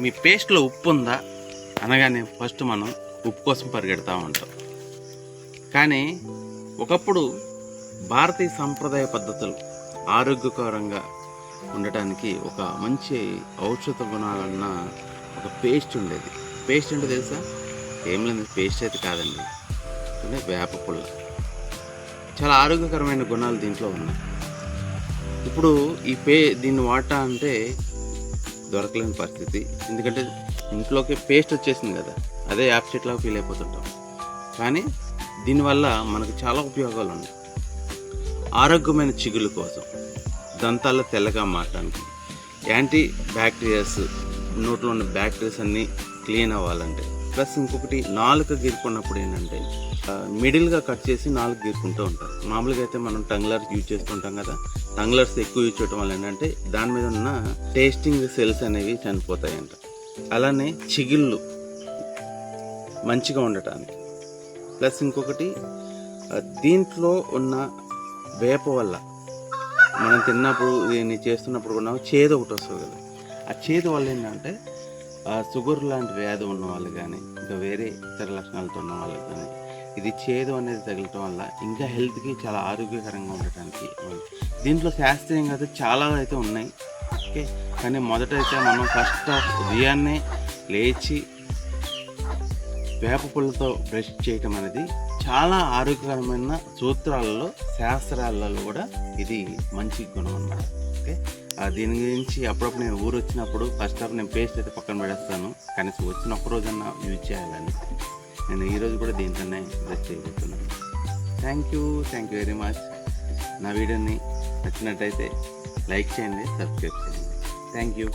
మీ పేస్ట్లో ఉప్పు ఉందా? అనగానే ఫస్ట్ మనం ఉప్పు కోసం పరిగెడతా ఉంటాం కానీ ఒకప్పుడు భారతీయ సంప్రదాయ పద్ధతులు ఆరోగ్యకరంగా ఉండటానికి ఒక మంచి ఔషధ గుణాలన్న ఒక పేస్ట్ ఉండేది. పేస్ట్ అంటే తెలుసా? ఏం లేదు పేస్ట్ అయితే కాదండి. అంటే వేప పుల్ల. చాలా ఆరోగ్యకరమైన గుణాలు దీంట్లో ఉన్నాయి. ఇప్పుడు ఈ పే దీన్ని వాడటా అంటే దొరకలేని పరిస్థితి. ఎందుకంటే ఇంట్లోకి పేస్ట్ వచ్చేసింది కదా అదే యాప్సెట్లా ఫీల్ అయిపోతుంటాం. కానీ దీనివల్ల మనకు చాలా ఉపయోగాలు ఉన్నాయి. ఆరోగ్యమైన చిగుళ్ళ కోసం దంతాల్లో తెల్లగా మారడానికి యాంటీ బ్యాక్టీరియాస్ నోట్లో ఉన్న బ్యాక్టీరియాస్ అన్నీ క్లీన్ అవ్వాలంటే ప్లస్ ఇంకొకటి నాలుక గీరుకున్నప్పుడు ఏంటంటే మిడిల్గా కట్ చేసి నాలుగు గీరుకుంటూ ఉంటారు. మామూలుగా అయితే మనం టంగ్లర్స్ యూజ్ చేస్తుంటాం కదా టంగ్లర్స్ ఎక్కువ యూజ్ చేయడం వల్ల ఏంటంటే దాని మీద ఉన్న టేస్టింగ్ సెల్స్ అనేవి చనిపోతాయంట. అలానే చిగిళ్ళు మంచిగా ఉండటానికి. ప్లస్ ఇంకొకటి దీంట్లో ఉన్న వేప వల్ల మనం తిన్నప్పుడు దీన్ని చేస్తున్నప్పుడు కూడా చేదు ఒకటి వస్తుంది కదా. ఆ చేదు వల్ల ఏంటంటే ఆ షుగర్ లాంటి వ్యాధి ఉన్న వాళ్ళు కానీ ఇంకా వేరే ఇతర లక్షణాలతో ఉన్న వాళ్ళకి కానీ ఇది చేదు అనేది తగలటం వల్ల ఇంకా హెల్త్కి చాలా ఆరోగ్యకరంగా ఉండటానికి దీంట్లో శాస్త్రీయంగా అయితే చాలా అయితే ఉన్నాయి. ఓకే? కానీ మొదట అయితే మనం ఫస్ట్ ఆఫ్ ఉదయాన్నే లేచి వేప పుల్లతో బ్రష్ చేయటం అనేది చాలా ఆరోగ్యకరమైన సూత్రాలలో శాస్త్రాలలో కూడా ఇది మంచి గుణం అన్నమాట. ఓకే? దీని గురించి అప్పుడప్పుడు నేను ఊరు వచ్చినప్పుడు ఫస్ట్ ఆఫ్ నేను పేస్ట్ అయితే పక్కన పెడేస్తాను కనీసం వచ్చిన ఒక రోజన్నా యూజ్ చేయాలని. నేను ఈరోజు కూడా దీంతోనే రెస్ట్ చేయబోతున్నాను thank you thank you very much నా వీడియోని నచ్చినట్టయితే లైక్ చేయండి సబ్స్క్రైబ్ చేయండి. Thank you